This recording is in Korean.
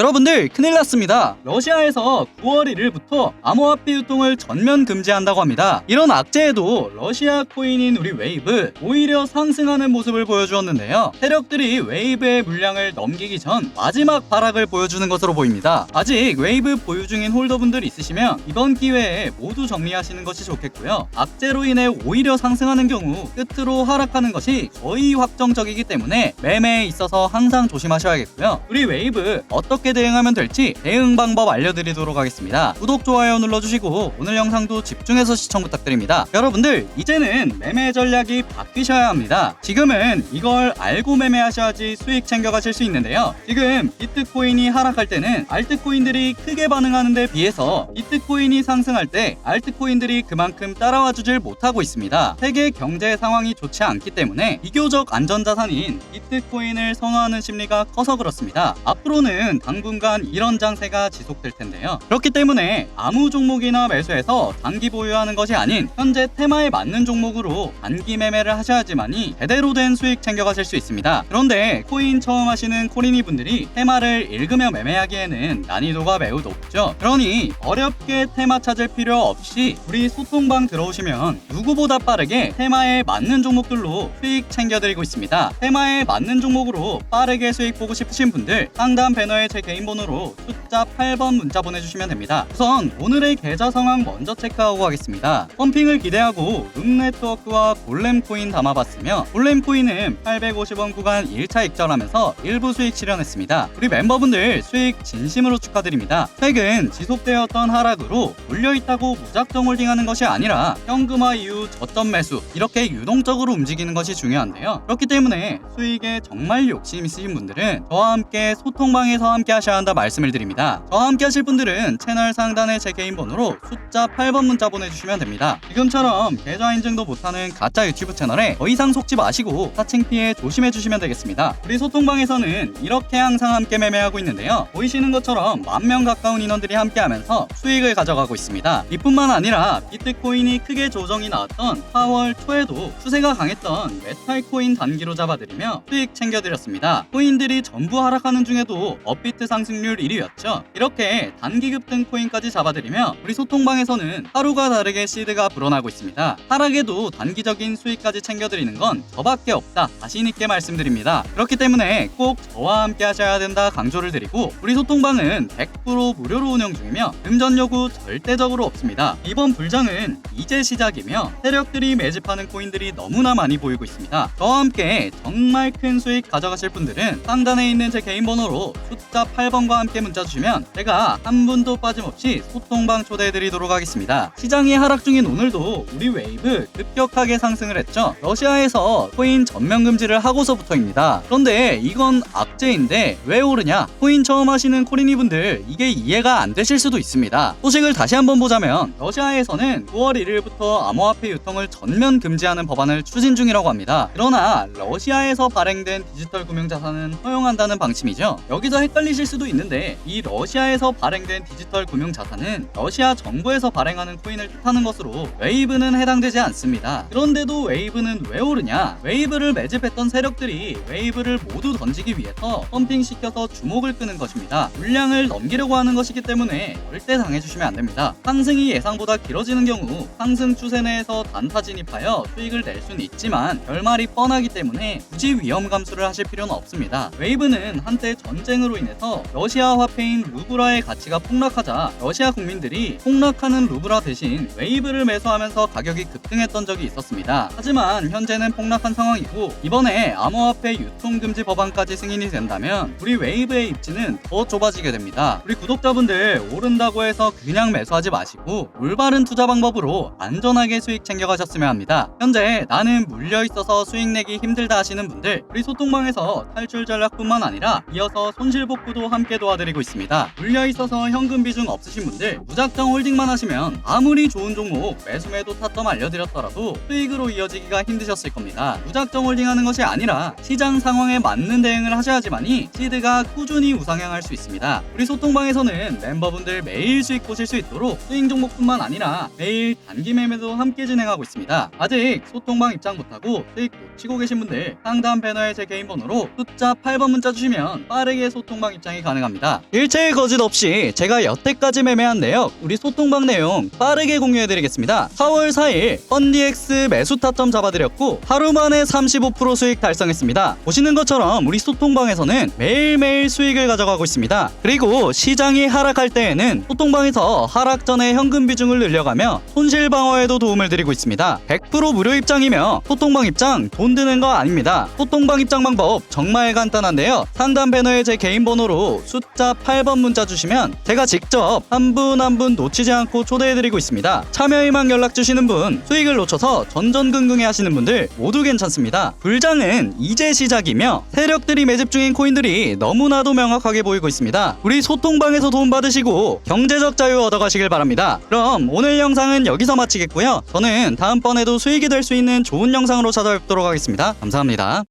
여러분들 큰일 났습니다. 러시아에서 9월 1일부터 암호화폐 유통을 전면 금지한다고 합니다. 이런 악재에도 러시아 코인인 우리 웨이브 오히려 상승하는 모습을 보여주었는데요. 세력들이 웨이브의 물량을 넘기기 전 마지막 발악을 보여주는 것으로 보입니다. 아직 웨이브 보유 중인 홀더분들 있으시면 이번 기회에 모두 정리하시는 것이 좋겠고요. 악재로 인해 오히려 상승하는 경우 끝으로 하락하는 것이 거의 확정적이기 때문에 매매에 있어서 항상 조심하셔야겠고요. 우리 웨이브 어떻게 대응하면 될지 대응 방법 알려드리도록 하겠습니다. 구독, 좋아요 눌러주시고 오늘 영상도 집중해서 시청 부탁드립니다. 여러분들 이제는 매매 전략이 바뀌셔야 합니다. 지금은 이걸 알고 매매하셔야지 수익 챙겨가실 수 있는데요. 지금 비트코인이 하락할 때는 알트코인들이 크게 반응하는 데 비해서 비트코인이 상승할 때 알트코인들이 그만큼 따라와 주질 못하고 있습니다. 세계 경제 상황이 좋지 않기 때문에 비교적 안전자산인 비트코인을 선호하는 심리가 커서 그렇습니다. 앞으로는 당 분간 이런 장세가 지속될 텐데요. 그렇기 때문에 아무 종목이나 매수해서 단기 보유하는 것이 아닌 현재 테마에 맞는 종목으로 단기 매매를 하셔야지만이 제대로 된 수익 챙겨가실 수 있습니다. 그런데 코인 처음 하시는 코리니 분들이 테마를 읽으며 매매하기에는 난이도가 매우 높죠. 그러니 어렵게 테마 찾을 필요 없이 우리 소통방 들어오시면 누구보다 빠르게 테마에 맞는 종목들로 수익 챙겨드리고 있습니다. 테마에 맞는 종목으로 빠르게 수익 보고 싶으신 분들 상단 배너에 제 개인 번호로 숫자 8번 문자 보내주시면 됩니다. 우선 오늘의 계좌 상황 먼저 체크하고 가겠습니다. 펌핑을 기대하고 룸네트워크와 골렘코인 담아봤으며 골렘코인은 850원 구간 1차 익절하면서 일부 수익 실현했습니다. 우리 멤버분들 수익 진심으로 축하드립니다. 최근 지속되었던 하락으로 몰려있다고 무작정 홀딩하는 것이 아니라 현금화 이후 저점 매수 이렇게 유동적으로 움직이는 것이 중요한데요. 그렇기 때문에 수익에 정말 욕심 있으신 분들은 저와 함께 소통방에서 함께 하셔야 한다 말씀을 드립니다. 저와 함께 하실 분들은 채널 상단에 제 개인 번호로 숫자 8번 문자 보내주시면 됩니다. 지금처럼 계좌 인증도 못하는 가짜 유튜브 채널에 더 이상 속지 마시고 사칭 피해 조심해 주시면 되겠습니다. 우리 소통방에서는 이렇게 항상 함께 매매하고 있는데요. 보이시는 것처럼 만 명 가까운 인원들이 함께 하면서 수익을 가져가고 있습니다. 이뿐만 아니라 비트코인이 크게 조정이 나왔던 4월 초에도 추세가 강했던 메탈코인 단기로 잡아드리며 수익 챙겨드렸습니다. 코인들이 전부 하락하는 중에도 업비트 상승률 1위였죠. 이렇게 단기 급 등 코인까지 잡아드리며 우리 소통방에서는 하루가 다르게 시드가 불어나고 있습니다. 하락에도 단기적인 수익까지 챙겨드리는 건 저밖에 없다. 자신 있게 말씀드립니다. 그렇기 때문에 꼭 저와 함께 하셔야 된다 강조를 드리고 우리 소통방은 100% 무료로 운영 중이며 금전 요구 절대적으로 없습니다. 이번 불장은 이제 시작이며 세력들이 매집하는 코인들이 너무나 많이 보이고 있습니다. 저와 함께 정말 큰 수익 가져가실 분들은 상단에 있는 제 개인 번호로 숫자 8번과 함께 문자 주시면 제가 한 분도 빠짐없이 소통방 초대해 드리도록 하겠습니다. 시장이 하락 중인 오늘도 우리 웨이브 급격하게 상승을 했죠. 러시아에서 코인 전면 금지를 하고서부터입니다. 그런데 이건 악재인데 왜 오르냐? 코인 처음 하시는 코리니 분들 이게 이해가 안 되실 수도 있습니다. 소식을 다시 한번 보자면 러시아에서는 9월 1일부터 암호화폐 유통을 전면 금지하는 법안을 추진 중이라고 합니다. 그러나 러시아에서 발행된 디지털 금융자산은 허용한다는 방침이죠. 여기서 헷갈리 실 수도 있는데 이 러시아에서 발행된 디지털 금융 자산은 러시아 정부에서 발행하는 코인을 뜻하는 것으로 웨이브는 해당되지 않습니다. 그런데도 웨이브는 왜 오르냐? 웨이브를 매집했던 세력들이 웨이브를 모두 던지기 위해서 펌핑시켜서 주목을 끄는 것입니다. 물량을 넘기려고 하는 것이기 때문에 절대 당해주시면 안 됩니다. 상승이 예상보다 길어지는 경우 상승 추세 내에서 단타 진입하여 수익을 낼 수는 있지만 결말이 뻔하기 때문에 굳이 위험 감수를 하실 필요는 없습니다. 웨이브는 한때 전쟁으로 인해서 러시아 화폐인 루브라의 가치가 폭락하자 러시아 국민들이 폭락하는 루브라 대신 웨이브를 매수하면서 가격이 급등했던 적이 있었습니다. 하지만 현재는 폭락한 상황이고 이번에 암호화폐 유통금지 법안까지 승인이 된다면 우리 웨이브의 입지는 더 좁아지게 됩니다. 우리 구독자분들 오른다고 해서 그냥 매수하지 마시고 올바른 투자 방법으로 안전하게 수익 챙겨가셨으면 합니다. 현재 나는 물려 있어서 수익 내기 힘들다 하시는 분들 우리 소통방에서 탈출 전략뿐만 아니라 이어서 손실복구도 함께 도와드리고 있습니다. 물려 있어서 현금 비중 없으신 분들 무작정 홀딩만 하시면 아무리 좋은 종목 매수매도 타점 알려드렸더라도 수익으로 이어지기가 힘드셨을 겁니다. 무작정 홀딩하는 것이 아니라 시장 상황에 맞는 대응을 하셔야지만이 시드가 꾸준히 우상향할 수 있습니다. 우리 소통방에서는 멤버분들 매일 수익 보실 수 있도록 수익 종목뿐만 아니라 매일 단기 매매도 함께 진행하고 있습니다. 아직 소통방 입장 못하고 수익 놓치고 계신 분들 상단 배너에 제 개인 번호로 숫자 8번 문자 주시면 빠르게 소통방 입장 입장이 가능합니다. 일체의 거짓 없이 제가 여태까지 매매한 내역 우리 소통방 내용 빠르게 공유해드리겠습니다. 4월 4일 펀디엑스 매수 타점 잡아드렸고 하루 만에 35% 수익 달성했습니다. 보시는 것처럼 우리 소통방에서는 매일매일 수익을 가져가고 있습니다. 그리고 시장이 하락할 때에는 소통방에서 하락 전에 현금 비중을 늘려가며 손실 방어에도 도움을 드리고 있습니다. 100% 무료 입장이며 소통방 입장 돈 드는 거 아닙니다. 소통방 입장 방법 정말 간단한데요. 상단 배너에 제 개인 번호 로 숫자 8번 문자 주시면 제가 직접 한 분 한 분 놓치지 않고 초대해드리고 있습니다. 참여 희망 연락 주시는 분, 수익을 놓쳐서 전전긍긍해 하시는 분들 모두 괜찮습니다. 불장은 이제 시작이며 세력들이 매집 중인 코인들이 너무나도 명확하게 보이고 있습니다. 우리 소통방에서 도움 받으시고 경제적 자유 얻어가시길 바랍니다. 그럼 오늘 영상은 여기서 마치겠고요. 저는 다음번에도 수익이 될 수 있는 좋은 영상으로 찾아뵙도록 하겠습니다. 감사합니다.